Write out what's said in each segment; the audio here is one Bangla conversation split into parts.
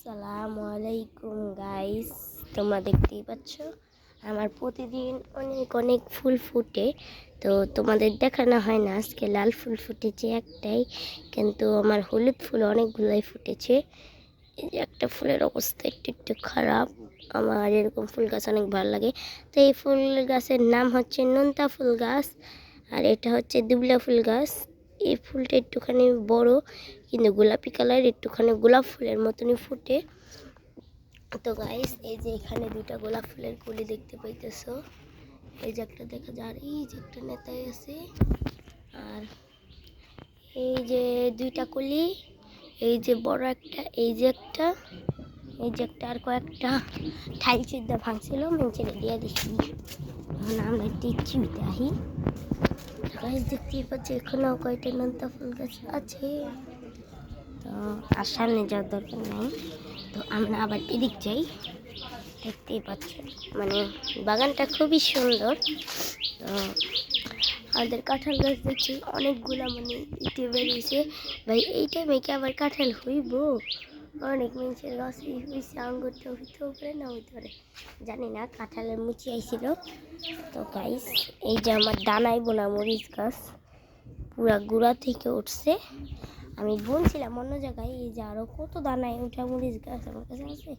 আসসালামু আলাইকুম গাইস তোমরা দেখতেই পাচ্ছ, আমার প্রতিদিন অনেক অনেক ফুল ফুটে। তো তোমাদের দেখানো হয় না, আজকে লাল ফুল ফুটেছে একটাই, কিন্তু আমার হলুদ ফুল অনেকগুলোই ফুটেছে। এই যে একটা ফুলের অবস্থা একটু একটু খারাপ, আমার এরকম ফুল গাছ অনেক ভালো লাগে। তো এই ফুল গাছের নাম হচ্ছে নোনতা ফুল গাছ, আর এটা হচ্ছে দুবলা ফুল গাছ। এই ফুলটা একটুখানি বড়, কিন্তু গোলাপি কালার একটুখানি গোলাপ ফুলের মতনই ফুটে। তো গাইস এই যে এখানে দুইটা গোলাপ ফুলের কুলি দেখতে পাইতেছো। এই যে একটা দেখা যায় এই যে একটা নেতাই আছে। আর এই যে দুইটা কলি, এই যে বড় একটা, এই যে একটা, এই যে একটা আর কয়েকটা। ঠাই চিদ্দা ভাঙছিল মেঞ্চেরে দিয়ে দিচ্ছি। এখন আমরা দিচ্ছি আহি। গাছ দেখতেই পাচ্ছি, এখানেও কয়টা নোনতা ফুল গাছ আছে। তো আর সামনে যাওয়ার দরকার নাই। তো আমরা আবার এদিক যাই। দেখতেই পাচ্ছি মানে বাগানটা খুবই সুন্দর। তো আমাদের কাঁঠাল গাছ দেখছি, অনেকগুলা মানে ইটে বেরিয়েছে ভাই, এই টাইমে কি আবার কাঁঠাল হইব? অনেক মানুষের গাছই হয়েছে আঙ্গুরটা হইতেও পারে না, হইতে পারে জানি না, কাঁঠালের মুচি আইছিল। তো গাইস এই যে আমার দানাই বোনা মরিচ গাছ, পুরা গুড়া থেকে উঠছে। আমি বলছিলাম অন্য জায়গায়, এই যে আরও কত দানায় ওঠা মরিচ গাছ আমার কাছে আছে।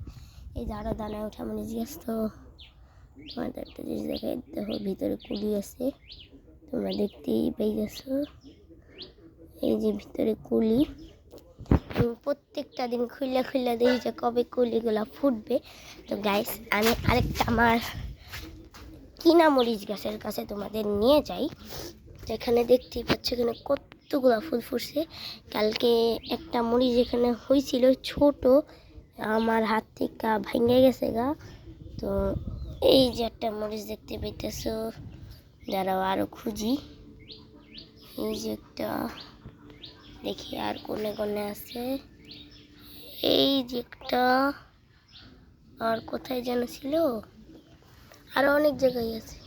এই যে আরও দানায় ওঠা মরিচ গাছ তো তোমাদের একটা জিনিস দেখাই, দেখো ভিতরে কুলি আছে, তোমরা দেখতেই পেয়ে গেছো। এই যে ভিতরে কুলি। প্রত্যেকটা দিন খুললে খুললে দেখি যে কবে কুলিগুলো ফুটবে। তো গাইস আমি আরেকটা আমার কিনা মরিচ গাছের কাছে তোমাদের নিয়ে যাই। যেখানে দেখতেই পাচ্ছ এখানে কতগুলো ফুল ফুটছে। কালকে একটা মরিচ এখানে হয়েছিল ছোট, আমার হাত থেকে ভেঙে গেছে গা। তো এই যে একটা মরিচ দেখতে পাইতেছ যারাও আরও খুঁজি। এই যে একটা দেখি আর কোনে কোনে আছে। এই যে একটা, আর কোথায় যেন ছিল? আরও অনেক জায়গায় আছে।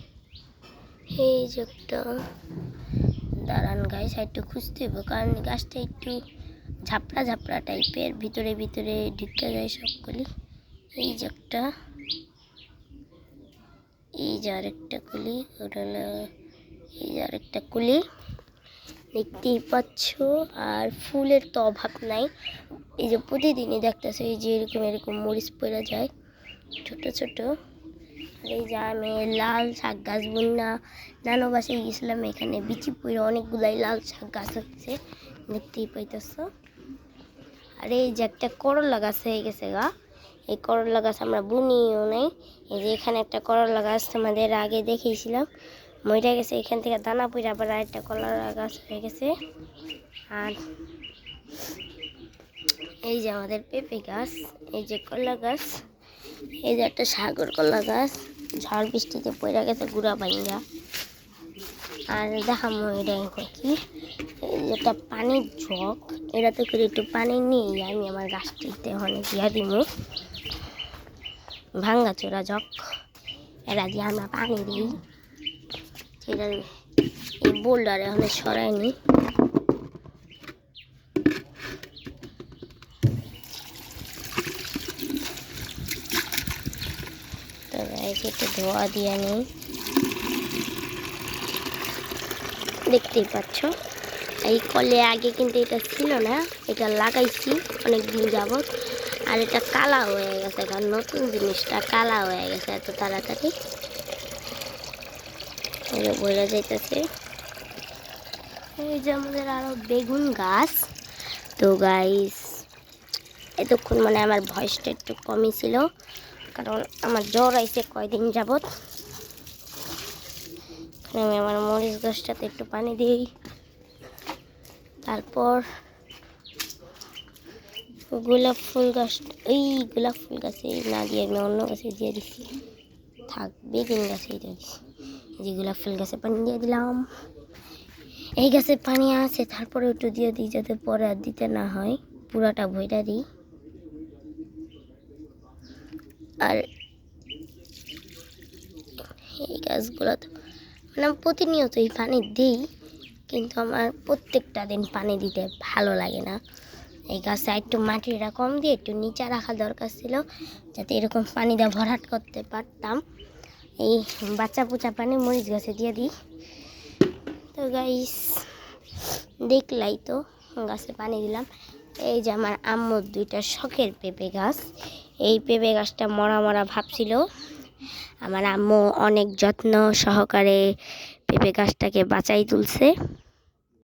এই যে একটা। দাঁড়ান গাছ একটু খুঁজতে হবে কারণ গাছটা একটু ঝাপড়া ঝাপড়া টাইপের ভিতরে ভিতরে ঢুকে যায় সবগুলি। এই যে একটা। এই যে আরেকটা কুলি, ওটা এই যে আরেকটা কুলি। দেখতেই পাচ্ছ। আর ফুলের তো অভাব নাই। এই যে প্রতিদিনই দেখতেছো, এই যে এরকম এরকম মরিচ পড়ে যায়। ছোট ছোট। আর এই যে আমি লাল শাক গাছ বন্যা, নানো বাসায় গেছিলাম এখানে, বিচি পড়ে অনেকগুলাই লাল শাক গাছ হচ্ছে। দেখতেই পাইতেছ। আর এই যে একটা করলা গাছ হয়ে গেছে গা। এই করলা গাছ আমরা বুনিও নেই। এই যে এখানে একটা করলা গাছ তোমাদের আগে দেখিয়েছিলাম। মইটা গেছে, এখান থেকে দানা পড়ে আবার একটা করলা গাছ হয়ে গেছে। আর এই যে আমাদের পেঁপে গাছ, এই যে কলা গাছ, এই যে একটা সাগর কলা গাছ, ঝড় বৃষ্টিতে পড়ে গেছে গুড়া ভাঙ্গা আর দেখাম এটা কি একটা পানির ঝক, এটাতে করে একটু পানি নিয়ে আমি আমার গাছটিতে অনেক ইয়া দিব ভাঙ্গা চোরা ঝক, এরা দিয়ে আমরা পানি দিই। সেটা এই বোল্ডারে এখন সরাইনি একটু ধোয়া দিয়ে নিই দেখতেই পাচ্ছ। এই কলে আগে কিন্তু এটা ছিল না, এটা লাগাইছি অনেক দিন যাবত। আর এটা কালা হয়ে গেছে, কারণ নতুন জিনিসটা কালা হয়ে গেছে এত তাড়াতাড়ি। বোঝা যাইতেছে। এই যে আমাদের আরও বেগুন গাছ। তো গাইস এতক্ষণ মানে আমার ভয়েসটা একটু কমই ছিল, কারণ আমার জ্বর আইছে কয়দিন যাবত আমি আমার মরিচ গাছটাতে একটু পানি দিই। তারপর গোলাপ ফুল গাছ, এই গোলাপ ফুল গাছে না দিয়ে আমি অন্য গাছে দিয়ে দিচ্ছি থাক, বেগুন গাছে দিয়ে দিচ্ছি যে গোলাপ ফুল গাছে পানি দিয়ে দিলাম। এই গাছে পানি আছে তারপরে একটু দিয়ে দিই যাতে পরে আর দিতে না হয়। পুরাটা ভইটা দিই। আর এই গাছগুলো তো মানে প্রতিনিয়তই পানি দিই, কিন্তু আমার প্রত্যেকটা দিন পানি দিতে ভালো লাগে না। এই গাছে একটু মাটিটা কম দিয়ে একটু নিচে রাখা দরকার ছিল, যাতে এরকম পানি দিয়ে ভরাট করতে পারতাম। এই বাচ্চা পুচা পানি মরিচ গাছে দিয়ে দিই। তো গাইস দেখলাই তো, গাছে পানি দিলাম। এই যে আমার আম্মুর দুইটা শখের পেঁপে গাছ। এই পেঁপে গাছটা মরা মরা ভাবছিল আমার আম্মু অনেক যত্ন সহকারে পেঁপে গাছটাকে বাঁচাই তুলছে।